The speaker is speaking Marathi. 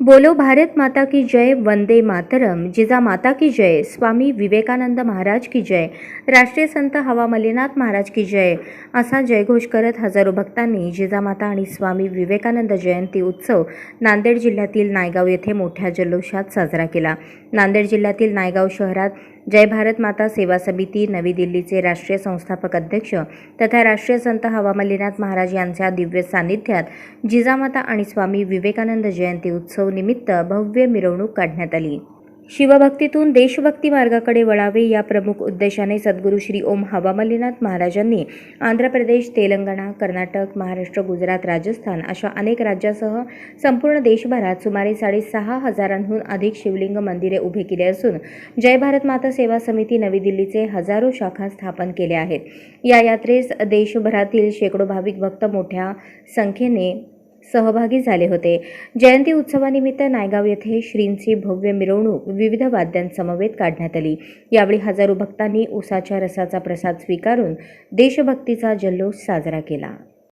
बोलो भारत माता की जय वंदे मातरम। जिजा माता की जय स्वामी विवेकानंद महाराज की जय। राष्ट्रीय संत हवा मलिनाथ महाराज की जय। असा जयघोष करत हजारो भक्तांनी जिजामाता आणि स्वामी विवेकानंद जयंती उत्सव नांदेड जिल्ह्यातील नायगाव येथे मोठ्या जल्लोषात साजरा केला. नांदेड जिल्ह्यातील नायगाव शहरात जय भारत माता सेवा समिती नवी दिल्लीचे राष्ट्रीय संस्थापक अध्यक्ष तथा राष्ट्रीय संत हवा मल्लीनाथ महाराज यांच्या दिव्य सान्निध्यात जिजामाता आणि स्वामी विवेकानंद जयंती उत्सव निमित्त भव्य मिरवणूक काढण्यात आली. शिवभक्तीतून देशभक्ती मार्गाकडे वळावे या प्रमुख उद्देशाने सद्गुरू श्री ओम हवामल्लीनाथ महाराजांनी आंध्र प्रदेश तेलंगणा कर्नाटक महाराष्ट्र गुजरात राजस्थान अशा अनेक राज्यासह संपूर्ण देशभरात सुमारे साडेसहा हजारांहून अधिक शिवलिंग मंदिरे उभी केली असून जय भारत माता सेवा समिती नवी दिल्लीचे हजारो शाखा स्थापन केल्या आहेत. या यात्रेस देशभरातील शेकडो भाविक भक्त मोठ्या संख्येने सहभागी झाले होते. जयंती उत्सवानिमित्त नायगाव येथे श्रींची भव्य मिरवणूक विविध वाद्यांसमवेत काढण्यात आली. यावेळी हजारो भक्तांनी उसाच्या रसाचा प्रसाद स्वीकारून देशभक्तीचा जल्लोष साजरा केला.